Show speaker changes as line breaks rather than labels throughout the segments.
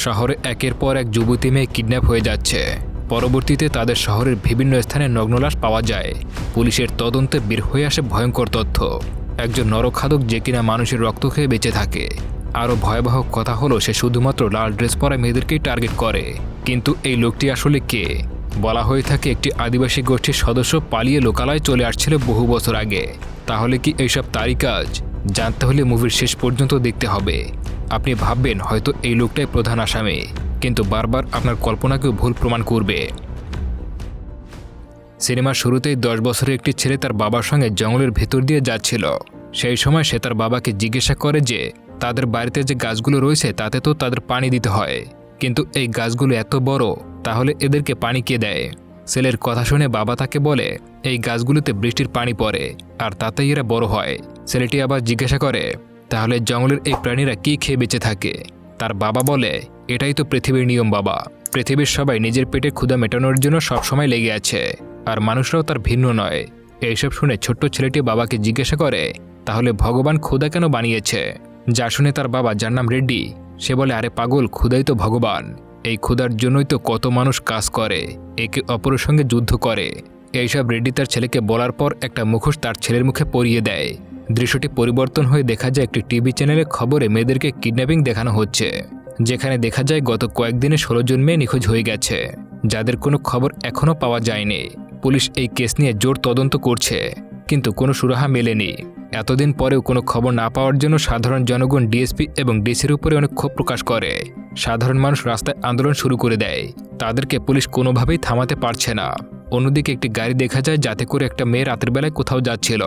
শহরে একের পর এক যুবতী মেয়ে কিডন্যাপ হয়ে যাচ্ছে। পরবর্তীতে তাদের শহরের বিভিন্ন স্থানে নগ্নলাশ পাওয়া যায়। পুলিশের তদন্তে বের হয়ে আসে ভয়ঙ্কর তথ্য। একজন নরখাদক যে কিনা মানুষের রক্ত খেয়ে বেঁচে থাকে। আরও ভয়াবহ কথা হলো, সে শুধুমাত্র লাল ড্রেস পরা মেয়েদেরকেই টার্গেট করে। কিন্তু এই লোকটি আসলে কে? বলা হয়ে থাকে, একটি আদিবাসী গোষ্ঠীর সদস্য পালিয়ে লোকালয়ে চলে আসছিল বহু বছর আগে। তাহলে কি এইসব তারই কাজ জানতে হলে মুভির শেষ পর্যন্ত দেখতে হবে। আপনি ভাববেন হয়তো এই লোকটাই প্রধান আসামি, কিন্তু বারবার আপনার কল্পনাকেও ভুল প্রমাণ করবে। সিনেমার শুরুতেই দশ বছরের একটি ছেলে তার বাবার সঙ্গে জঙ্গলের ভেতর দিয়ে যাচ্ছিল। সেই সময় সে তার বাবাকে জিজ্ঞাসা করে যে, তাদের বাড়িতে যে গাছগুলো রয়েছে, তাতে তো তাদের পানি দিতে হয়। কিন্তু এই গাছগুলো এত বড়, তাহলে এদেরকে পানি কে দেয়? ছেলের কথা শুনে বাবা তাকে বলে, এই গাছগুলোতে বৃষ্টির পানি পড়ে, আর তাতেই এরা বড় হয়। ছেলেটি আবার জিজ্ঞাসা করে তাহলে জঙ্গলের এই প্রাণীরা কি খেয়ে বেঁচে থাকে? তার বাবা বলে, এটাই তো পৃথিবীর নিয়ম বাবা। পৃথিবীর সবাই নিজের পেটে ক্ষুধা মেটানোর জন্য সবসময় লেগে আছে। আর মানুষরাও তার ভিন্ন নয়। এইসব শুনে ছোট্ট ছেলেটি বাবাকে জিজ্ঞাসা করে, তাহলে ভগবান ক্ষুধা কেন বানিয়েছে? যা শুনে তার বাবা, যার নাম রেড্ডি, সে বলে, আরে পাগল, ক্ষুধাই তো ভগবান। এই ক্ষুধার জন্যই তো কত মানুষ কাজ করে, একে অপরের সঙ্গে যুদ্ধ করে। এইসব রেড্ডি তার ছেলেকে বলার পর একটা মুখোশ তার ছেলের মুখে পরিয়ে দেয়। দৃশ্যটি পরিবর্তন হয়ে দেখা যায় একটি টিভি চ্যানেলে খবরে মেয়েদেরকে কিডন্যাপিং দেখানো হচ্ছে, যেখানে দেখা যায় গত কয়েকদিনে ষোলো জন মেয়ে নিখোঁজ হয়ে গেছে, যাদের কোনো খবর এখনও পাওয়া যায়নি। পুলিশ এই কেস নিয়ে জোর তদন্ত করছে, কিন্তু কোনো সুরাহা মেলেনি। এতদিন পরেও কোনো খবর না পাওয়ার জন্য সাধারণ জনগণ ডিএসপি এবং ডিসির উপরে অনেক ক্ষোভ প্রকাশ করে। সাধারণ মানুষ রাস্তায় আন্দোলন শুরু করে দেয়। তাদেরকে পুলিশ কোনোভাবেই থামাতে পারছে না। অন্যদিকে একটি গাড়ি দেখা যায় যাতে করে একটা মেয়ে রাতের বেলায় কোথাও যাচ্ছিল।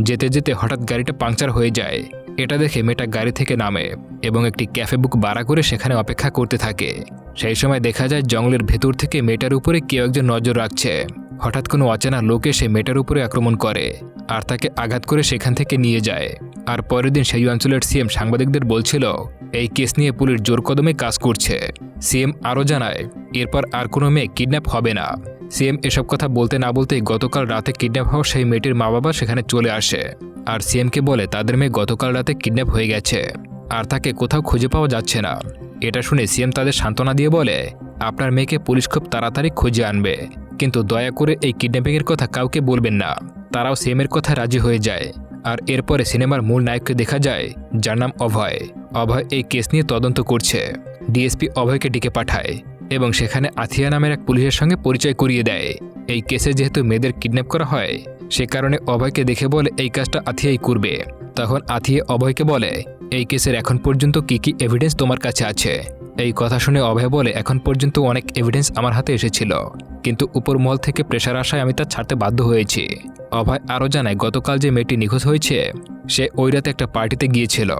যেতে যেতে হঠাৎ গাড়িটা পাংচার হয়ে যায়। এটা দেখে মেয়েটা গাড়ি থেকে নামে এবং একটি ক্যাফে বুক ভাড়া করে সেখানে অপেক্ষা করতে থাকে। সেই সময় দেখা যায় জঙ্গলের ভেতর থেকে মেয়েটার উপরে কেউ একজন নজর রাখছে। হঠাৎ কোনো অচেনা লোক এসে মেয়েটার উপরে আক্রমণ করে আর তাকে আঘাত করে সেখান থেকে নিয়ে যায়। আর পরের দিন সেই অঞ্চলের সিএম সাংবাদিকদের বলছিল, এই কেস নিয়ে পুলিশ জোর কদমে কাজ করছে। সিএম আরও জানায়, এরপর আর কোনো মেয়ে কিডন্যাপ হবে না। সিএম এসব কথা বলতে না বলতেই গতকাল রাতে কিডন্যাপ হওয়া সেই মেয়েটির মা বাবা সেখানে চলে আসে। আর সিএমকে বলে, তাদের মেয়ে গতকাল রাতে কিডন্যাপ হয়ে গেছে আর তাকে কোথাও খুঁজে পাওয়া যাচ্ছে না। এটা শুনে সিএম তাদের সান্ত্বনা দিয়ে বলে, আপনার মেয়েকে পুলিশ খুব তাড়াতাড়ি খুঁজে আনবে। কিন্তু দয়া করে এই কিডন্যাপিংয়ের কথা কাউকে বলবেন না। তারাও সিএমের কথা রাজি হয়ে যায়। আর এরপরে সিনেমার মূল নায়ককে দেখা যায়, যার নাম অভয়। অভয় এই কেস নিয়ে তদন্ত করছে। ডিএসপি অভয়কে ডেকে পাঠায়। এবং সেখানে আথিয়া নামের এক পুলিশের সঙ্গে পরিচয় করিয়ে দেয়। এই কেসে যেহেতু মেয়েদের কিডন্যাপ করা হয়, সে কারণে অভয়কে দেখে বলে এই কাজটা আথিয়াই করবে। তখন আথিয়া অভয়কে বলে, এই কেসের এখন পর্যন্ত কি কি এভিডেন্স তোমার কাছে আছে? এই কথা শুনে অভয় বলে, এখন পর্যন্ত অনেক এভিডেন্স আমার হাতে এসেছিল, কিন্তু উপর মহল থেকে প্রেশার আসায় আমি তা ছাড়তে বাধ্য হয়েছি। অভয় আরও জানায়, গতকাল যে মেয়েটি নিখোঁজ হয়েছে, সে ওই রাতে একটা পার্টিতে গিয়েছিল।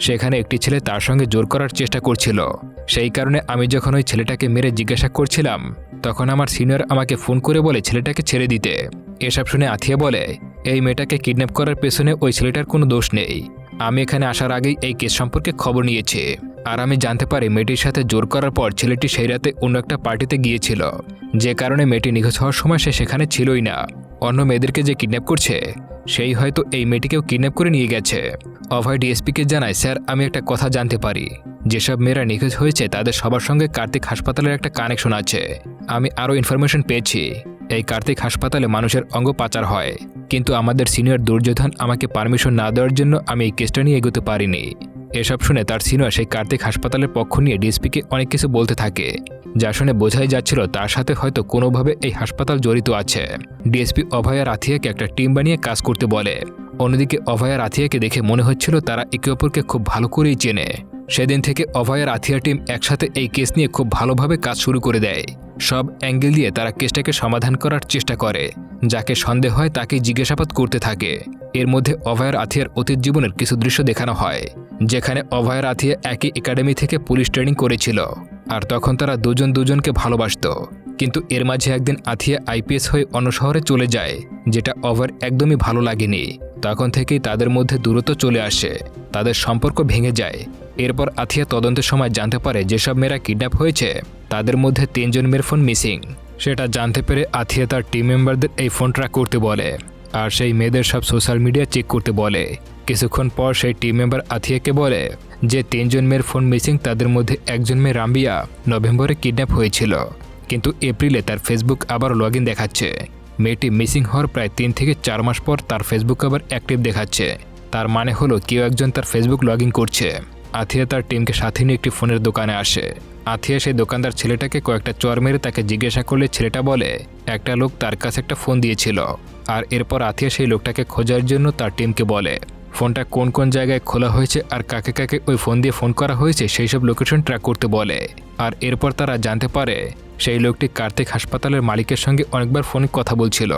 সেখানে একটি ছেলে তার সঙ্গে জোর করার চেষ্টা করছিল। সেই কারণে আমি যখন ওই ছেলেটাকে মেরে জিজ্ঞাসা করছিলাম, তখন আমার সিনিয়র আমাকে ফোন করে বলে, ছেলেটাকে ছেড়ে দিতে। এসব শুনে আথিয়া বলে, এই মেয়েটাকে কিডন্যাপ করার পেছনে ওই ছেলেটার কোনো দোষ নেই। আমি এখানে আসার আগেই এই কেস সম্পর্কে খবর নিয়েছি। আর আমি জানতে পারি মেয়েটির সাথে জোর করার পর ছেলেটি সেই রাতে অন্য একটা পার্টিতে গিয়েছিল। যে কারণে মেয়েটি নিখোঁজ হওয়ার সময় সে সেখানে ছিলই না। অন্য মেয়েদেরকে যে কিডন্যাপ করছে, সেই হয়তো এই মেয়েটিকেও কিডন্যাপ করে নিয়ে গেছে। অভয় ডিএসপিকে জানায়, স্যার, আমি একটা কথা জানতে পারি। যেসব মেয়েরা নিখোঁজ হয়েছে, তাদের সবার সঙ্গে কার্তিক হাসপাতালের একটা কানেকশন আছে। আমি আরও ইনফরমেশন পেয়েছি। এই কার্তিক হাসপাতালে মানুষের অঙ্গ পাচার হয়। কিন্তু আমাদের সিনিয়র দুর্যোধন আমাকে পারমিশন না দেওয়ার জন্য আমি এই কেসটা নিয়ে এগোতে পারিনি। এসব শুনে তার সিনিয়র সেই কার্তিক হাসপাতালের পক্ষ নিয়ে ডিএসপিকে অনেক কিছু বলতে থাকে। যা শুনে বোঝাই যাচ্ছিল তার সাথে হয়তো কোনোভাবে এই হাসপাতাল জড়িত আছে। ডিএসপি অভয়া রাথিয়াকে একটা টিম বানিয়ে কাজ করতে বলে। অন্যদিকে অভয়া রাথিয়াকে দেখে মনে হচ্ছিল তারা একে অপরকে খুব ভালো করেই চেনে। সেদিন থেকে অভয়ের আথিয়া টিম একসাথে এই কেস নিয়ে খুব ভালোভাবে কাজ শুরু করে দেয়। সব অ্যাঙ্গেল দিয়ে তারা কেসটাকে সমাধান করার চেষ্টা করে। যাকে সন্দেহ হয় তাকে জিজ্ঞাসাবাদ করতে থাকে। এর মধ্যে অভয়ের আথিয়ার অতীত জীবনের কিছু দৃশ্য দেখানো হয়, যেখানে অভয়ের আথিয়া একই একাডেমি থেকে পুলিশ ট্রেনিং করেছিল, আর তখন তারা দুজন দুজনকে ভালোবাসত। কিন্তু এর মাঝে একদিন আথিয়া আইপিএস হয়ে অন্য শহরে চলে যায়, যেটা অভয়ের একদমই ভালো লাগেনি। তখন থেকেই তাদের মধ্যে দূরত্ব চলে আসে। তাদের সম্পর্ক ভেঙে যায়। এরপর আথিয়া তদন্তের সময় জানতে পারে যেসব মেয়েরা কিডন্যাপ হয়েছে, তাদের মধ্যে তিনজন মেয়ের ফোন মিসিং। সেটা জানতে পেরে আথিয়া তার টিম মেম্বারদের এই ফোন ট্র্যাক করতে বলে আর সেই মেয়েদের সব সোশ্যাল মিডিয়া চেক করতে বলে। কিছুক্ষণ পর সেই টিম মেম্বার আথিয়াকে বলে যে তিনজন মেয়ের ফোন মিসিং তাদের মধ্যে একজন মেয়ে রাম্বিয়া নভেম্বরে কিডন্যাপ হয়েছিল। কিন্তু এপ্রিলে তার ফেসবুক আবার লগ দেখাচ্ছে। মেয়েটি মিসিং হওয়ার প্রায় তিন থেকে চার মাস পর তার ফেসবুক আবার অ্যাক্টিভ দেখাচ্ছে। তার মানে হলো কেউ একজন তার ফেসবুক লগ করছে। আথিয়া তার টিমকে সাথে নিয়ে একটি ফোনের দোকানে আসে। আথিয়া সেই দোকানদার ছেলেটাকে কয়েকটা চর মেরে তাকে জিজ্ঞাসা করলে ছেলেটা বলে, একটা লোক তার কাছে একটা ফোন দিয়েছিল। আর এরপর আথিয়া সেই লোকটাকে খোঁজার জন্য তার টিমকে বলে, ফোনটা কোন কোন জায়গায় খোলা হয়েছে আর কাকে কাকে ওই ফোন দিয়ে ফোন করা হয়েছে সেই সব লোকেশন ট্র্যাক করতে বলে। আর এরপর তারা জানতে পারে সেই লোকটি কার্তিক হাসপাতালের মালিকের সঙ্গে অনেকবার ফোনে কথা বলছিল।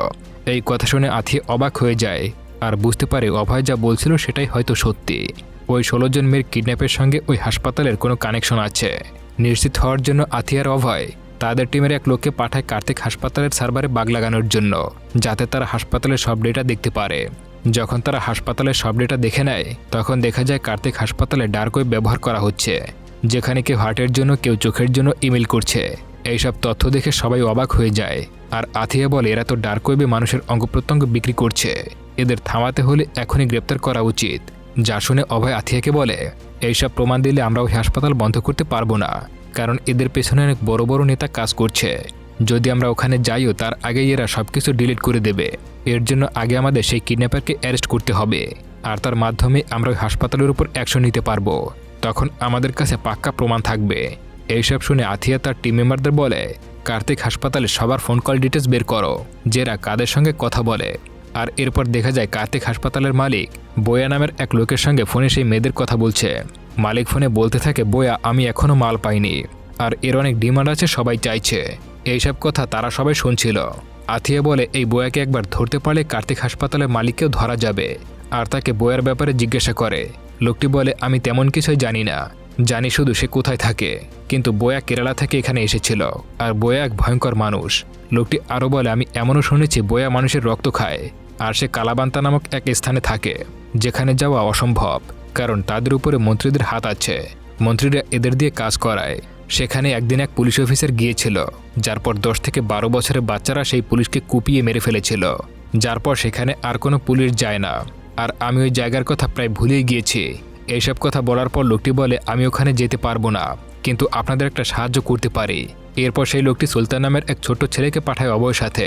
এই কথা শুনে আথিয়া অবাক হয়ে যায় আর বুঝতে পারে অভয় যা বলছিল সেটাই হয়তো সত্যি। ওই ষোলো জন মেয়ের কিডন্যাপের সঙ্গে ওই হাসপাতালের কোনো কানেকশন আছে। নিশ্চিত হওয়ার জন্য আথিয়ার অভয় তাদের টিমের এক লোককে পাঠায় কার্তিক হাসপাতালের সার্ভারে বাগ লাগানোর জন্য, যাতে তারা হাসপাতালের সব ডেটা দেখতে পারে। যখন তারা হাসপাতালের সব ডেটা দেখে নেয়, তখন দেখা যায় কার্তিক হাসপাতালে ডার্ক ওয়েব ব্যবহার করা হচ্ছে, যেখানে কেউ হার্টের জন্য, কেউ চোখের জন্য ইমেল করছে। এইসব তথ্য দেখে সবাই অবাক হয়ে যায়। আর আথিয়া বলে, এরা তো ডার্ক ওয়েবে মানুষের অঙ্গ প্রত্যঙ্গ বিক্রি করছে। এদের থামাতে হলে এখনই গ্রেপ্তার করা উচিত। যা শুনে অভয় আথিয়াকে বলে, এইসব প্রমাণ দিলে আমরা ওই হাসপাতাল বন্ধ করতে পারব না। কারণ এদের পেছনে অনেক বড় বড় নেতা কাজ করছে। যদি আমরা ওখানে যাইও, তার আগেই এরা সব কিছু ডিলিট করে দেবে। এর জন্য আগে আমাদের সেই কিডন্যাপারকে অ্যারেস্ট করতে হবে। আর তার মাধ্যমে আমরা ওই হাসপাতালের উপর অ্যাকশন নিতে পারব। তখন আমাদের কাছে পাক্কা প্রমাণ থাকবে। এইসব শুনে আথিয়া তার টিম মেম্বারদের বলে, কার্তিক হাসপাতালে সবার ফোন কল ডিটেলস বের করো। যেরা কাদের সঙ্গে কথা বলে। আর এরপর দেখা যায় কার্তিক হাসপাতালের মালিক বয়া নামের এক লোকের সঙ্গে ফোনে সেই মেয়েদের কথা বলছে। মালিক ফোনে বলতে থাকে, বয়া, আমি এখনও মাল পাইনি। আর এর অনেক ডিমান্ড আছে, সবাই চাইছে। এইসব কথা তারা সবাই শুনছিল। আথিয়া বলে, এই বয়াকে একবার ধরতে পারলে কার্তিক হাসপাতালের মালিককেও ধরা যাবে। আর তাকে বয়ার ব্যাপারে জিজ্ঞাসা করে। লোকটি বলে, আমি তেমন কিছুই জানি না। জানি শুধু সে কোথায় থাকে, কিন্তু বয়া কেরালা থেকে এখানে এসেছিল। আর বয়া এক ভয়ঙ্কর মানুষ। লোকটি আরও বলে, আমি এমনও শুনেছি বয়া মানুষের রক্ত খায়, আর সে কালাবান্তা নামক এক স্থানে থাকে, যেখানে যাওয়া অসম্ভব, কারণ তাদের উপরে মন্ত্রীদের হাত আছে। মন্ত্রীরা এদের দিয়ে কাজ করায়। সেখানে একদিন এক পুলিশ অফিসার গিয়েছিল, যার পর দশ থেকে বারো বছরের বাচ্চারা সেই পুলিশকে কুপিয়ে মেরে ফেলেছিল। যার পর সেখানে আর কোনো পুলিশ যায় না। আর আমি ওই জায়গার কথা প্রায় ভুলেই গিয়েছি। এইসব কথা বলার পর লোকটি বলে, আমি ওখানে যেতে পারব না, কিন্তু আপনাদের একটা সাহায্য করতে পারি। এরপর সেই লোকটি সুলতান নামের এক ছোট্ট ছেলেকে পাঠায় অভয়ের সাথে।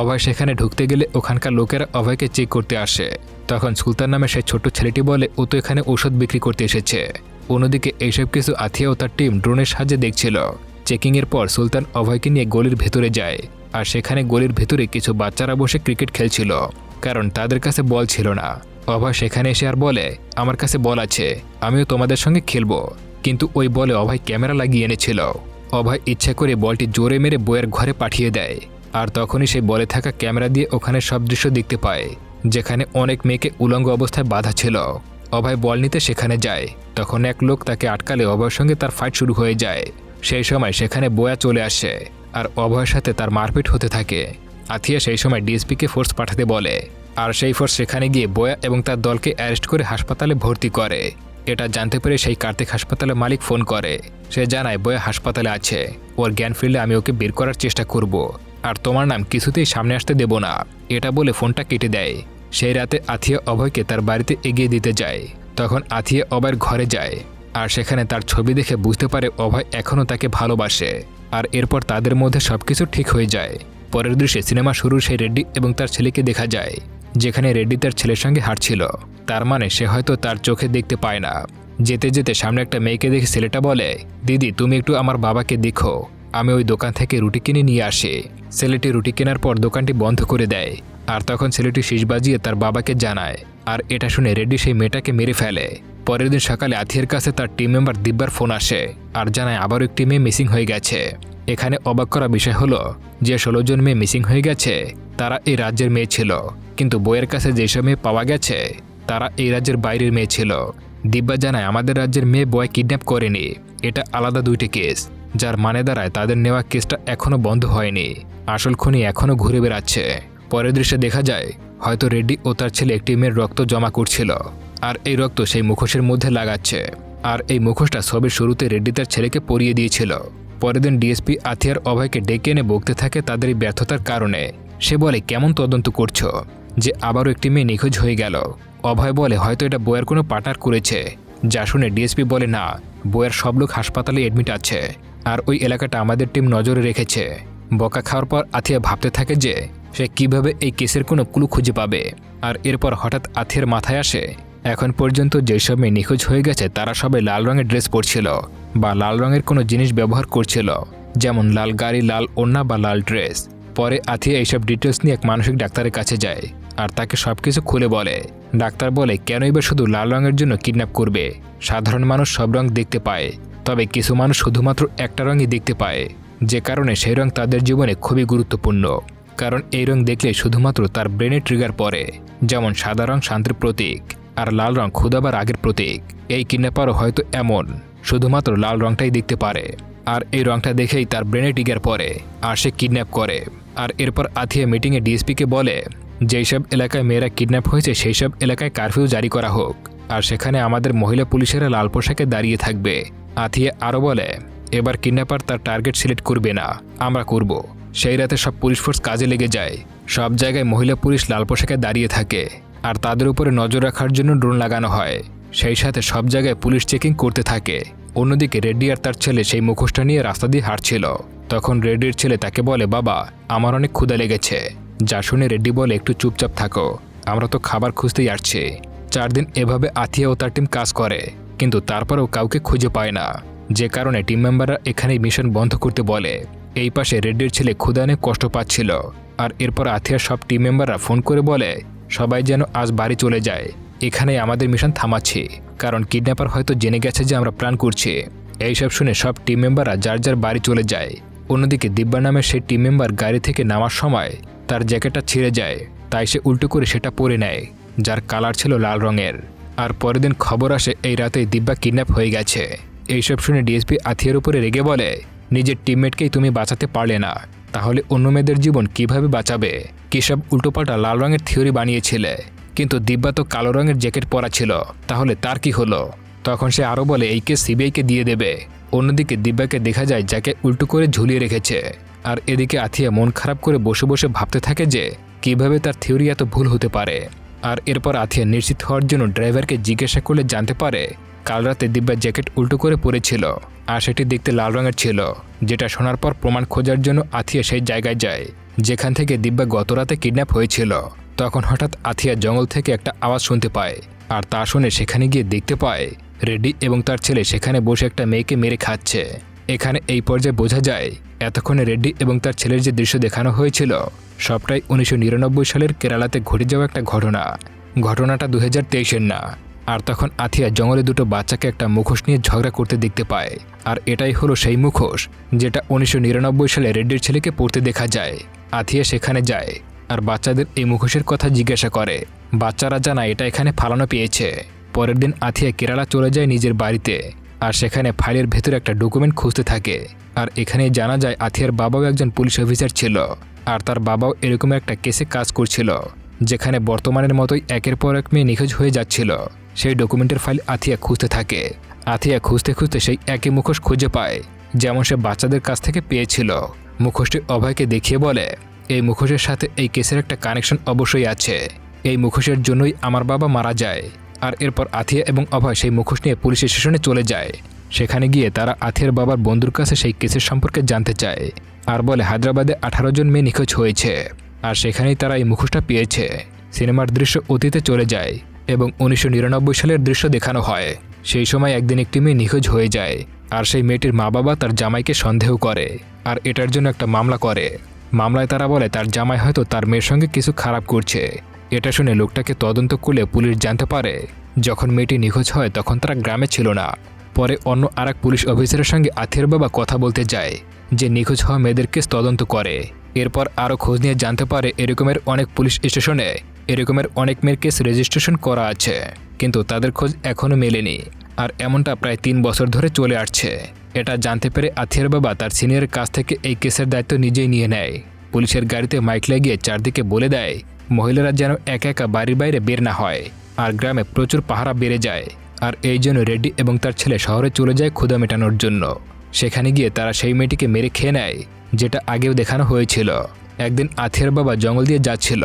অভয় সেখানে ঢুকতে গেলে ওখানকার লোকেরা অভয়কে চেক করতে আসে। তখন সুলতান নামের সেই ছোট্ট ছেলেটি বলে, ও তো এখানে ঔষধ বিক্রি করতে এসেছে। অন্যদিকে এইসব কিছু আথিয়া ও তার টিম ড্রোনের সাহায্যে দেখছিল। চেকিংয়ের পর সুলতান অভয়কে নিয়ে গলির ভেতরে যায়, আর সেখানে গলির ভেতরে কিছু বাচ্চারা বসে ক্রিকেট খেলছিল, কারণ তাদের কাছে বল ছিল না। অভয় সেখানে এসে আর বলে, আমার কাছে বল আছে, আমিও তোমাদের সঙ্গে খেলব। কিন্তু ওই বলে অভয় ক্যামেরা লাগিয়ে এনেছিল। অভয় ইচ্ছা করে বলটি জোরে মেরে বইয়ের ঘরে পাঠিয়ে দেয়। আর তখনই সেই বলে থাকা ক্যামেরা দিয়ে ওখানে সব দৃশ্য দেখতে পায়, যেখানে অনেক মেয়েকে উলঙ্গ অবস্থায় বাধা ছিল। অভয় বল নিতে সেখানে যায়। তখন এক লোক তাকে আটকালে অভয়ের সঙ্গে তার ফাইট শুরু হয়ে যায়। সেই সময় সেখানে বয়া চলে আসে, আর অভয়ের সাথে তার মারপিট হতে থাকে। আথিয়া সেই সময় ডিএসপিকে ফোর্স পাঠাতে বলে আর সেই ফোর্স সেখানে গিয়ে বয়া এবং তার দলকে অ্যারেস্ট করে হাসপাতালে ভর্তি করে। এটা জানতে পেরে সেই কার্তিক হাসপাতালের মালিক ফোন করে। সে জানায়, বয়া হাসপাতালে আছে। ওর জ্ঞান ফিরলে আমি ওকে বের করার চেষ্টা করব। আর তোমার নাম কিছুতেই সামনে আসতে দেব না। এটা বলে ফোনটা কেটে দেয়। সেই রাতে আথিয়া অভয়কে তার বাড়িতে এগিয়ে দিতে যায়। তখন আথিয়া অভয়ের ঘরে যায়। আর সেখানে তার ছবি দেখে বুঝতে পারে অভয় এখনও তাকে ভালোবাসে। আর এরপর তাদের মধ্যে সব কিছু ঠিক হয়ে যায়। পরের দৃশ্যে সিনেমা শুরুর সেই রেড্ডি এবং তার ছেলেকে দেখা যায়। যেখানে রেড্ডি তার ছেলের সঙ্গে হাঁটছিল। তার মানে সে হয়তো তার চোখে দেখতে পায় না। যেতে যেতে সামনে একটা মেয়েকে দেখে ছেলেটা বলে, দিদি, তুমি একটু আমার বাবাকে দেখো। আমি ওই দোকান থেকে রুটি কিনে নিয়ে আসি। ছেলেটি রুটি কেনার পর দোকানটি বন্ধ করে দেয়, আর তখন ছেলেটি শীষ বাজিয়ে তার বাবাকে জানায়, আর এটা শুনে রেড্ডি সেই মেয়েটাকে মেরে ফেলে। পরের দিন সকালে আথিয়ার কাছে তার টিম মেম্বার দিব্যার ফোন আসে, আর জানায় আবারও একটি মেয়ে মিসিং হয়ে গেছে। এখানে অবাক করা বিষয় হলো, যে ষোলো জন মেয়ে মিসিং হয়ে গেছে, তারা এই রাজ্যের মেয়ে ছিল। কিন্তু বইয়ের কাছে যেসব মেয়ে পাওয়া গেছে, তারা এই রাজ্যের বাইরের মেয়ে ছিল। দিব্যা জানায়, আমাদের রাজ্যের মেয়ে বয় কিডন্যাপ করেনি। এটা আলাদা দুইটি কেস, যার মানে দাঁড়ায় তাদের নেওয়া কেসটা এখনও বন্ধ হয়নি। আসল খুনি এখনও ঘুরে বেড়াচ্ছে। পরের দৃশ্যে দেখা যায়, হয়তো রেড্ডি ও তার ছেলে একটি মেয়ের রক্ত জমা করছিল, আর এই রক্ত সেই মুখোশের মধ্যে লাগাচ্ছে। আর এই মুখোশটা ছবির শুরুতে রেড্ডি তার ছেলেকে পরিয়ে দিয়েছিল। পরের দিন ডিএসপি আথিয়ার অভয়কে ডেকে এনে বকতে থাকে তাদের এই ব্যর্থতার কারণে। সে বলে, কেমন তদন্ত করছ? যে আবারও একটি মেয়ে নিখোঁজ হয়ে গেল। অভয় বলে, হয়তো এটা বইয়ের কোনো পার্টনার করেছে। যা শুনে ডিএসপি বলে, না, বইয়ের সব লোক হাসপাতালে এডমিট আছে, আর ওই এলাকাটা আমাদের টিম নজরে রেখেছে। বকা খাওয়ার পর আথিয়া ভাবতে থাকে যে, সে কীভাবে এই কেসের কোনো ক্লু খুঁজে পাবে। আর এরপর হঠাৎ আথিয়ার মাথায় আসে, এখন পর্যন্ত যেসব মেয়ে নিখোঁজ হয়ে গেছে, তারা সবাই লাল রঙের ড্রেস পরছিল। বা লাল রঙের কোনো জিনিস ব্যবহার করছিল, যেমন লাল গাড়ি, লাল ওড়না বা লাল ড্রেস। পরে আথিয়া এইসব ডিটেলস নিয়ে এক মানসিক ডাক্তারের কাছে যায় আর তাকে সব কিছু খুলে বলে। ডাক্তার বলে, কেনই বা শুধু লাল রঙের জন্য কিডন্যাপ করবে? সাধারণ মানুষ সব রং দেখতে পায়। তবে কিছু মানুষ শুধুমাত্র একটা রঙই দেখতে পায়। যে কারণে সেই রং তাদের জীবনে খুবই গুরুত্বপূর্ণ। কারণ এই রং দেখলে শুধুমাত্র তার ব্রেনে ট্রিগার পড়ে, যেমন সাদা রং শান্তির প্রতীক আর লাল রং ক্ষুদাবার আগের প্রতীক। এই কিডন্যাপারও হয়তো এমন। শুধুমাত্র লাল রংটাই দেখতে পারে। আর এই রংটা দেখেই তার ব্রেনে টিগার পরে, আর সে কিডন্যাপ করে। আর এরপর আথিয়া মিটিংয়ে ডিএসপিকে বলে, যেই সব এলাকায় মেয়েরা কিডন্যাপ হয়েছে, সেই সব এলাকায় কারফিউ জারি করা হোক। আর সেখানে আমাদের মহিলা পুলিশেরা লাল পোশাকে দাঁড়িয়ে থাকবে। আথিয়া আরও বলে, এবার কিডন্যাপার তার টার্গেট সিলেক্ট করবে না। আমরা করব। সেই রাতে সব পুলিশ ফোর্স কাজে লেগে যায়। সব জায়গায় মহিলা পুলিশ লাল পোশাকে দাঁড়িয়ে থাকে। আর তাদের উপরে নজর রাখার জন্য ড্রোন লাগানো হয়। সেই সাথে সব জায়গায় পুলিশ চেকিং করতে থাকে। অন্যদিকে রেড্ডি আর তার ছেলে সেই মুখোশটা নিয়ে রাস্তা দিয়ে হাঁটছিল। তখন রেড্ডির ছেলে তাকে বলে, বাবা, আমার অনেক ক্ষুদা লেগেছে। যা শুনে রেড্ডি বলে, একটু চুপচাপ থাকো, আমরা তো খাবার খুঁজতেই আসছি। চার দিন এভাবে আথিয়া ও তার টিম কাজ করে, কিন্তু তারপরেও কাউকে খুঁজে পায় না। যে কারণে টিম মেম্বাররা এখানেই মিশন বন্ধ করতে বলে। এই পাশে রেড্ডির ছেলে ক্ষুদা ক্ষুদানে কষ্ট পাচ্ছিল। আর এরপর আথিয়ার সব টিম মেম্বাররা ফোন করে বলে, সবাই যেন আজ বাড়ি চলে যায়। এখানেই আমাদের মিশন থামাচ্ছি, কারণ কিডন্যাপার হয়তো জেনে গেছে যে আমরা প্ল্যান করছি। এইসব শুনে সব টিম মেম্বাররা যার যার বাড়ি চলে যায়। অন্যদিকে দিব্যা নামের সেই টিম মেম্বার গাড়ি থেকে নামার সময় তার জ্যাকেটটা ছিঁড়ে যায়, তাই সে উল্টো করে সেটা পরে নেয়, যার কালার ছিল লাল রঙের। আর পরের দিন খবর আসে এই রাতে দিব্যা কিডন্যাপ হয়ে গেছে। এইসব শুনে ডিএসপি আথিয়ার উপরে রেগে বলে, নিজের টিমমেটকেই তুমি বাঁচাতে পারলে না, তাহলে অন্য মেয়েদের জীবন কীভাবে বাঁচাবে? কী সব উল্টোপাল্টা লাল রঙের থিওরি বানিয়েছিলে। কিন্তু দিব্যা তো কালো রঙের জ্যাকেট পরা ছিল। তাহলে তার কি হলো? তখন সে আরও বলে এই কেস সিবিআইকে দিয়ে দেবে। অন্যদিকে দিব্যাকে দেখা যায় যাকে উল্টো করে ঝুলিয়ে রেখেছে। আর এদিকে আথিয়া মন খারাপ করে বসে বসে ভাবতে থাকে যে, কীভাবে তার থিওরি এত ভুল হতে পারে? আর এরপর আথিয়া নিশ্চিত হওয়ার জন্য ড্রাইভারকে জিজ্ঞাসা করলে জানতে পারে, কাল রাতে দিব্যা জ্যাকেট উল্টো করে পরেছিল, আর সেটি দেখতে লাল রঙের ছিল, যেটা শোনার পর প্রমাণ খোঁজার জন্য আথিয়া সেই জায়গায় যায়, যেখান থেকে দিব্যা গত রাতে কিডন্যাপ হয়েছিল। তখন হঠাৎ আথিয়া জঙ্গল থেকে একটা আওয়াজ শুনতে পায়। আর তা শুনে সেখানে গিয়ে দেখতে পায়, রেডি এবং তার ছেলে সেখানে বসে একটা মেয়েকে মেরে খাচ্ছে। এখানে এই পর্যায়ে বোঝা যায়, এতক্ষণে রেড্ডি এবং তার ছেলের যে দৃশ্য দেখানো হয়েছিল, সবটাই উনিশশো নিরানব্বই সালের কেরালাতে ঘটে যাওয়া একটা ঘটনা। ঘটনাটা দু হাজার না। আর তখন আথিয়া জঙ্গলে দুটো বাচ্চাকে একটা মুখোশ নিয়ে ঝগড়া করতে দেখতে পায়। আর এটাই হলো সেই মুখোশ, যেটা উনিশশো নিরানব্বই সালে রেড্ডির ছেলেকে পড়তে দেখা যায়। আথিয়া সেখানে যায়। আর বাচ্চাদের এই মুখোশের কথা জিজ্ঞাসা করে। বাচ্চারা জানা এটা এখানে ফালানো পেয়েছে। পরের দিন আথিয়া কেরালা চলে যায় নিজের বাড়িতে। আর সেখানে ফাইলের ভেতরে একটা ডকুমেন্ট খুঁজতে থাকে। আর এখানে জানা যায়, আথিয়ার বাবাও একজন পুলিশ অফিসার ছিল। আর তার বাবাও এরকম একটা কেসে কাজ করছিল, যেখানে বর্তমানের মতোই একের পর এক মেয়ে নিখোঁজ হয়ে যাচ্ছিল। সেই ডকুমেন্টের ফাইল আথিয়া খুঁজতে থাকে। আথিয়া খুঁজতে খুঁজতে সেই একই মুখোশ খুঁজে পায়, যেমন সে বাচ্চাদের কাছ থেকে পেয়েছিল। মুখোশটি অভয়কে দেখিয়ে বলে এই মুখোশের সাথে এই কেসের একটা কানেকশন অবশ্যই আছে। এই মুখোশের জন্যই আমার বাবা মারা যায়, আর এরপর আথিয়া এবং অভয় সেই মুখোশ নিয়ে পুলিশ স্টেশনে চলে যায়। সেখানে গিয়ে তারা আথিয়ার বাবার বন্ধুর কাছে সেই কেসের সম্পর্কে জানতে চায়, আর বলে, হায়দ্রাবাদে আঠারো জন মেয়ে নিখোঁজ হয়েছে। আর সেখানেই তারা এই মুখোশটা পেয়েছে। সিনেমার দৃশ্য অতীতে চলে যায় এবং উনিশশো নিরানব্বই সালের দৃশ্য দেখানো হয়। সেই সময় একদিন একটি মেয়ে নিখোঁজ হয়ে যায়, আর সেই মেয়েটির মা বাবা তার জামাইকে সন্দেহ করে, আর এটার জন্য একটা মামলা করে। মামলায় তারা বলে, তার জামাই হয়তো তার মেয়ের সঙ্গে কিছু খারাপ করছে। এটা শুনে লোকটাকে তদন্ত করলে পুলিশ জানতে পারে। যখন মেয়েটি নিখোঁজ হয়, তখন তারা গ্রামে ছিল না। পরে অন্য আরেক পুলিশ অফিসারের সঙ্গে আথের বাবা কথা বলতে যায়, যে নিখোঁজ হওয়া মেয়েদের কেস তদন্ত করে। এরপর আরও খোঁজ নিয়ে জানতে পারে, এরকমের অনেক পুলিশ স্টেশনে এরকমের অনেক মেয়ের কেস রেজিস্ট্রেশন করা আছে। কিন্তু তাদের খোঁজ এখনও মেলেনি, আর এমনটা প্রায় তিন বছর ধরে চলে আসছে। এটা জানতে পেরে আথিয়ার বাবা তার সিনিয়রের কাছ থেকে এই কেসের দায়িত্ব নিজেই নিয়ে নেয়। পুলিশের গাড়িতে মাইক লাগিয়ে চারদিকে বলে দেয়, মহিলারা যেন একা একা বাড়ির বাইরে বের না হয় আর গ্রামে প্রচুর পাহারা বেড়ে যায় আর এই জন্য রেড্ডি এবং তার ছেলে শহরে চলে যায় ক্ষুদা মেটানোর জন্য। সেখানে গিয়ে তারা সেই মেয়েটিকে মেরে খেয়ে নেয়, যেটা আগেও দেখানো হয়েছিল। একদিন আথিয়ার বাবা জঙ্গল দিয়ে যাচ্ছিল।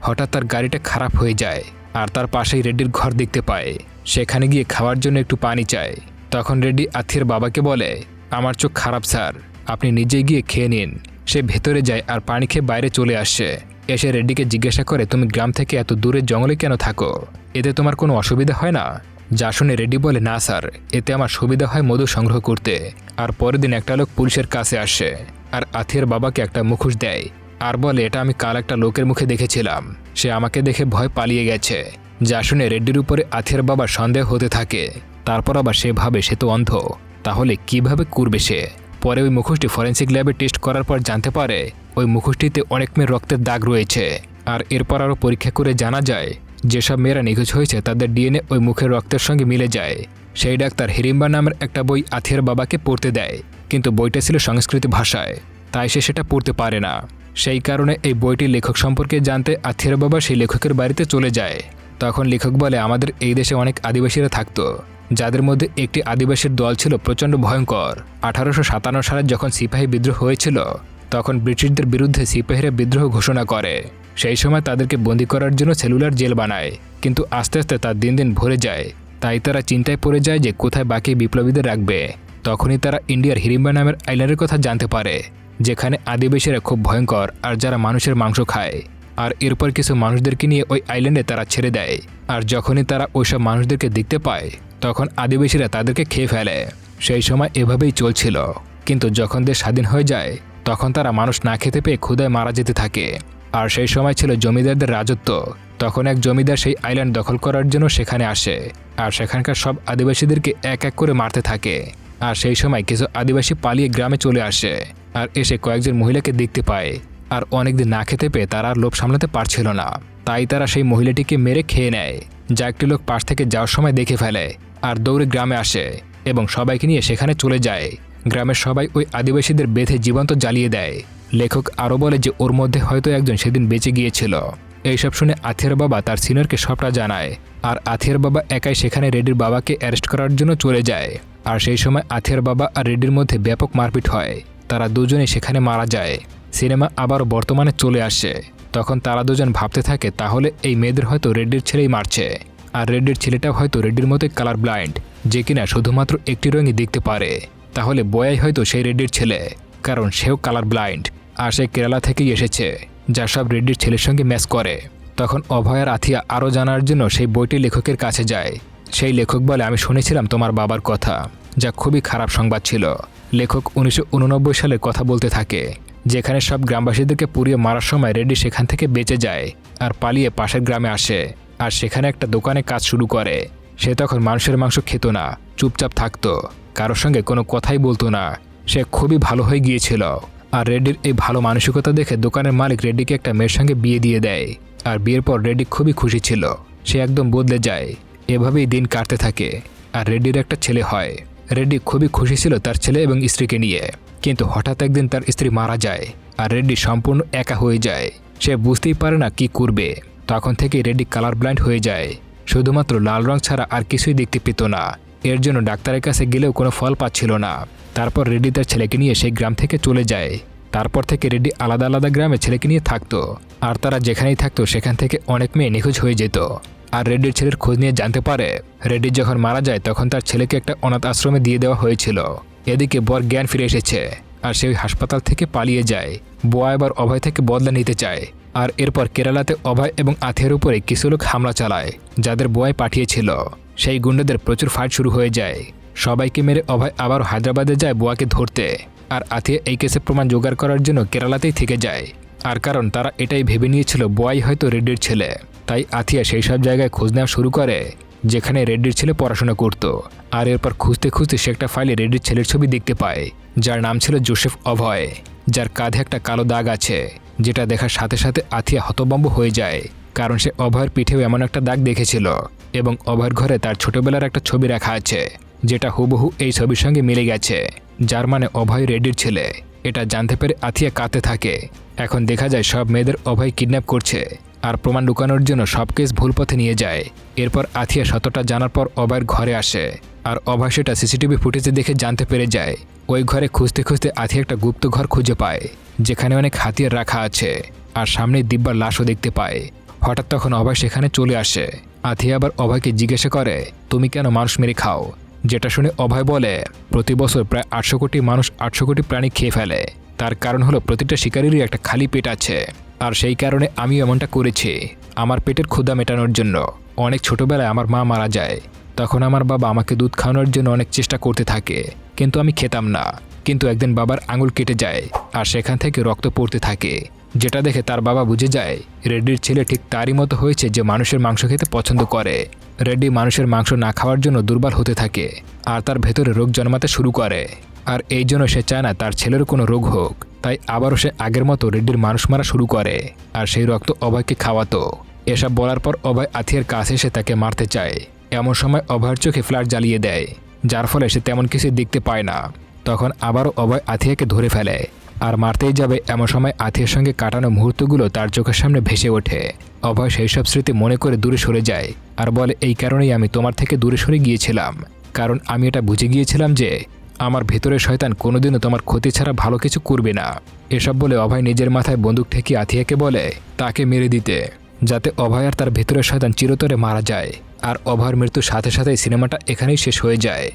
হঠাৎ তার গাড়িটা খারাপ হয়ে যায় আর তার পাশেই রেড্ডির ঘর দেখতে পায়। সেখানে গিয়ে খাওয়ার জন্য একটু পানি চায়। তখন রেড্ডি আথিয়ার বাবাকে বলে, আমার চোখ খারাপ, স্যার। আপনি নিজে গিয়ে খেয়ে নিন। সে ভেতরে যায় আর পানি খেয়ে বাইরে চলে আসে। এসে রেড্ডিকে জিজ্ঞাসা করে, তুমি গ্রাম থেকে এত দূরে জঙ্গলে কেন থাকো? এতে তোমার কোনো অসুবিধা হয় না? যা শুনে রেড্ডি বলে, না, স্যার। এতে আমার সুবিধা হয় মধু সংগ্রহ করতে। আর পরের দিন একটা লোক পুলিশের কাছে আসে। আর আথিয়ার বাবাকে একটা মুখোশ দেয়। আর বলে, এটা আমি কাল একটা লোকের মুখে দেখেছিলাম। সে আমাকে দেখে ভয় পালিয়ে গেছে। যা শুনে রেড্ডির উপরে আথিয়ার বাবা সন্দেহ হতে থাকে। তারপর আবার সে ভাবে সে তো অন্ধ। তাহলে কীভাবে করবে সে? পরে ওই মুখোশটি ফরেন্সিক ল্যাবে টেস্ট করার পর জানতে পারে, ওই মুখোশটিতে অনেক মেয়ের রক্তের দাগ রয়েছে। আর এরপর আরও পরীক্ষা করে জানা যায়, যেসব মেয়েরা নিখোঁজ হয়েছে তাদের ডিএনএ ওই মুখের রক্তের সঙ্গে মিলে যায়। সেই ডাক্তার হিরিম্বা নামের একটা বই আথিয়ার বাবাকে পড়তে দেয়, কিন্তু বইটা ছিল সংস্কৃত ভাষায়, তাই সে সেটা পড়তে পারে না। সেই কারণে এই বইটির লেখক সম্পর্কে জানতে আথিয়ার বাবা সেই লেখকের বাড়িতে চলে যায়। তখন লেখক বলে, আমাদের এই দেশে অনেক আদিবাসীরা থাকতো। যাদের মধ্যে একটি আদিবাসীর দল ছিল প্রচণ্ড ভয়ঙ্কর। আঠারোশো সাতান্ন সালে যখন সিপাহী বিদ্রোহ হয়েছিল, তখন ব্রিটিশদের বিরুদ্ধে সিপাহীরা বিদ্রোহ ঘোষণা করে। সেই সময় তাদেরকে বন্দি করার জন্য সেলুলার জেল বানায়, কিন্তু আস্তে আস্তে তার দিন দিন ভরে যায়। তাই তারা চিন্তায় পড়ে যায় যে কোথায় বাকি বিপ্লবীদের রাখবে। তখনই তারা ইন্ডিয়ার হিরিম্বা নামের আইল্যান্ডের কথা জানতে পারে, যেখানে আদিবাসীরা খুব ভয়ঙ্কর আর যারা মানুষের মাংস খায়। আর এরপর কিছু মানুষদেরকে নিয়ে ওই আইল্যান্ডে তারা ছেড়ে দেয়। আর যখনই তারা ওইসব মানুষদেরকে দেখতে পায় তখন আদিবাসীরা তাদেরকে খেয়ে ফেলে। সেই সময় এভাবেই চলছিল। কিন্তু যখন দেশ স্বাধীন হয়ে যায়, তখন তারা মানুষ না খেতে পেয়ে ক্ষুদায় মারা যেতে থাকে। আর সেই সময় ছিল জমিদারদের রাজত্ব। তখন এক জমিদার সেই আইল্যান্ড দখল করার জন্য সেখানে আসে। আর সেখানকার সব আদিবাসীদেরকে এক এক করে মারতে থাকে। আর সেই সময় কিছু আদিবাসী পালিয়ে গ্রামে চলে আসে। আর এসে কয়েকজন মহিলাকে দেখতে পায়। আর অনেকদিন না খেতে পেয়ে তারা আর লোভ সামলাতে পারছিল না। তাই তারা সেই মহিলাটিকে মেরে খেয়ে নেয়। যা একটি লোক পাশ থেকে যাওয়ার সময় দেখে ফেলে। আর দৌড়ে গ্রামে আসে এবং সবাইকে নিয়ে সেখানে চলে যায়। গ্রামের সবাই ওই আদিবাসীদের বেঁধে জীবন্ত জ্বালিয়ে দেয়। লেখক আরও বলে যে ওর মধ্যে হয়তো একজন সেদিন বেঁচে গিয়েছিল। এইসব শুনে আথিয়ার বাবা তার সিনিয়রকে সবটা জানায় আর আথিয়ার বাবা একাই সেখানে রেডির বাবাকে অ্যারেস্ট করার জন্য চলে যায়। আর সেই সময় আথিয়ার বাবা আর রেডির মধ্যে ব্যাপক মারপিট হয়। তারা দুজনেই সেখানে মারা যায়। সিনেমা আবার বর্তমানে চলে আসে। তখন তারা দুজন ভাবতে থাকে তাহলে এই মেয়েদের হয়তো রেড্ডির ছেলেই মারছে। আর রেড্ডির ছেলেটাও হয়তো রেড্ডির মতোই কালার ব্লাইন্ড যে কিনা শুধুমাত্র একটি রঙই দেখতে পারে। তাহলে বয়াই হয়তো সেই রেড্ডির ছেলে, কারণ সেও কালার ব্লাইন্ড আর সে কেরালা থেকেই এসেছে, যা সব রেড্ডির ছেলের সঙ্গে ম্যাচ করে। তখন অভয়ার আথিয়া আরও জানার জন্য সেই বইটি লেখকের কাছে যায়। সেই লেখক বলে, আমি শুনেছিলাম তোমার বাবার কথা, যা খুবই খারাপ সংবাদ ছিল। লেখক উনিশশো সালের কথা বলতে থাকে, যেখানে সব গ্রামবাসীদেরকে পুড়িয়ে মারার সময় রেড্ডি সেখান থেকে বেঁচে যায়, আর পালিয়ে পাশের গ্রামে আসে। আর সেখানে একটা দোকানে কাজ শুরু করে। সে তখন মানুষের মাংস খেত না, চুপচাপ থাকতো। কারোর সঙ্গে কোনো কথাই বলতো না। সে খুবই ভালো হয়ে গিয়েছিল। আর রেড্ডির এই ভালো মানসিকতা দেখে দোকানের মালিক রেড্ডিকে একটা মেয়ের সঙ্গে বিয়ে দিয়ে দেয়। আর বিয়ের পর রেড্ডি খুবই খুশি ছিল। সে একদম বদলে যায়। এভাবেই দিন কাটতে থাকে। আর রেড্ডির একটা ছেলে হয়। রেড্ডি খুবই খুশি ছিল তার ছেলে এবং স্ত্রীকে নিয়ে। কিন্তু হঠাৎ একদিন তার স্ত্রী মারা যায়। আর রেড্ডি সম্পূর্ণ একা হয়ে যায়। সে বুঝতেই পারে না কি করবে। তখন থেকে রেড্ডি কালার ব্লাইন্ড হয়ে যায়। শুধুমাত্র লাল রং ছাড়া আর কিছুই দেখতে পেত না। এর জন্য ডাক্তারের কাছে গেলেও কোনো ফল পাচ্ছিল না। তারপর রেড্ডি তার ছেলেকে নিয়ে সেই গ্রাম থেকে চলে যায়। তারপর থেকে রেড্ডি আলাদা আলাদা গ্রামে ছেলেকে নিয়ে থাকতো। আর তারা যেখানেই থাকতো সেখান থেকে অনেক মেয়ে নিখোঁজ হয়ে যেত। আর রেড্ডির ছেলের খোঁজ নিয়ে জানতে পারে, রেড্ডি যখন মারা যায় তখন তার ছেলেকে একটা অনাথ আশ্রমে দিয়ে দেওয়া হয়েছিল। এদিকে বর জ্ঞান ফিরে এসেছে, আর সে হাসপাতাল থেকে পালিয়ে যায়। বোয়া এবার অভয় থেকে বদলা নিতে চায়। আর এরপর কেরালাতে অভয় এবং আথের উপরে কিছু লোক হামলা চালায়, যাদের বয় পাঠিয়েছিল। সেই গুন্ডাদের প্রচুর ফাইট শুরু হয়ে যায়। সবাইকে মেরে অভয় আবার হায়দ্রাবাদে যায় বোয়াকে ধরতে। আর আথিয়া এই কেসে প্রমাণ জোগাড় করার জন্য কেরালাতেই থেকে যায়। আর কারণ তারা এটাই ভেবে নিয়েছিল, বোয়াই হয়তো রেড্ডির ছেলে। তাই আথিয়া সেই সব জায়গায় খোঁজ নেওয়া শুরু করে, যেখানে রেড্ডির ছেলে পড়াশোনা করত। আর এরপর খুঁজতে খুঁজতে সে একটা ফাইলে রেড্ডির ছেলের ছবি দেখতে পায়, যার নাম ছিল জোসেফ অভয়। যার কাঁধে একটা কালো দাগ আছে, যেটা দেখার সাথে সাথে আথিয়া হতবম্ব হয়ে যায়, কারণ সে অভয়ের পিঠেও এমন একটা দাগ দেখেছিল এবং অভয়ের ঘরে তার ছোটবেলার একটা ছবি রাখা আছে, যেটা হুবহু এই ছবির সঙ্গে মিলে গেছে, যার মানে অভয় রেড্ডির ছেলে। এটা জানতে পেরে আথিয়া কাঁদতে থাকে। এখন দেখা যায় সব মেয়েদের অভয় কিডন্যাপ করছে আর প্রমাণ লুকানোর জন্য সব কেস ভুল পথে নিয়ে যায়। এরপর আথিয়া সতটা জানার পর অভয়ের ঘরে আসে। আর অভয় সেটা সিসিটিভি ফুটেজে দেখে জানতে পেরে যায়। ওই ঘরে খুঁজতে খুঁজতে আথিয়া একটা গুপ্ত ঘর খুঁজে পায়, যেখানে অনেক হাতিয়ার রাখা আছে আর সামনে দিব্যার লাশও দেখতে পায়। হঠাৎ তখন অভয় সেখানে চলে আসে। আথিয়া আবার অভয়কে জিজ্ঞাসা করে, তুমি কেন মানুষ মেরে খাও? যেটা শুনে অভয় বলে, প্রতি বছর প্রায় আটশো কোটি মানুষ আটশো কোটি প্রাণী খেয়ে ফেলে। তার কারণ হলো প্রতিটা শিকারেরই একটা খালি পেট আছে। আর সেই কারণে আমি এমনটা করেছি। আমার পেটের ক্ষুধা মেটানোর জন্য। অনেক ছোটবেলায় আমার মা মারা যায়। তখন আমার বাবা আমাকে দুধ খাওয়ানোর জন্য অনেক চেষ্টা করতে থাকে, কিন্তু আমি খেতাম না। কিন্তু একদিন বাবার আঙুল কেটে যায় আর সেখান থেকে রক্ত পড়তে থাকে। যেটা দেখে তার বাবা বুঝে যায়, রেড্ডির ছেলে ঠিক তারই মতো হয়েছে যে মানুষের মাংস খেতে পছন্দ করে। রেড্ডি মানুষের মাংস না খাওয়ার জন্য দুর্বল হতে থাকে আর তার ভেতরে রোগ জন্মাতে শুরু করে। আর এই জন্য সে চায় না তার ছেলের কোনো রোগ হোক, তাই আবারও সে আগের মতো রেড্ডির মানুষ মারা শুরু করে আর সেই রক্ত অভয়কে খাওয়াতো। এসব বলার পর অভয় আথিয়ার কাছে এসে তাকে মারতে চায়। এমন সময় অভয়ের চোখে ফ্ল্যাট জ্বালিয়ে দেয়, যার ফলে সে তেমন কিছু দেখতে পায় না। তখন আবারও অভয় আথিয়াকে ধরে ফেলে আর মারতেই যাবে এমন সময় আথিয়ার সঙ্গে কাটানো মুহূর্তগুলো তার চোখের সামনে ভেসে ওঠে। অভয় সেই সব স্মৃতি মনে করে দূরে সরে যায় আর বলে, এই কারণেই আমি তোমার থেকে দূরে সরে গিয়েছিলাম। কারণ আমি এটা বুঝে গিয়েছিলাম যে, আমার ভেতরে শয়তান কোনোদিনও তোমার ক্ষতি ছাড়া ভালো কিছু করবে না। এসব বলে অভয় নিজের মাথায় বন্দুক ঠেকিয়ে আথিয়াকে বলে, তাকে মেরে দিতে। যাতে অভয় আর তার ভেতরের শয়তান চিরতরে মারা যায়। আর অভয়ের মৃত্যুর সাথে সাথে সিনেমাটা এখানেই শেষ হয়ে যায়।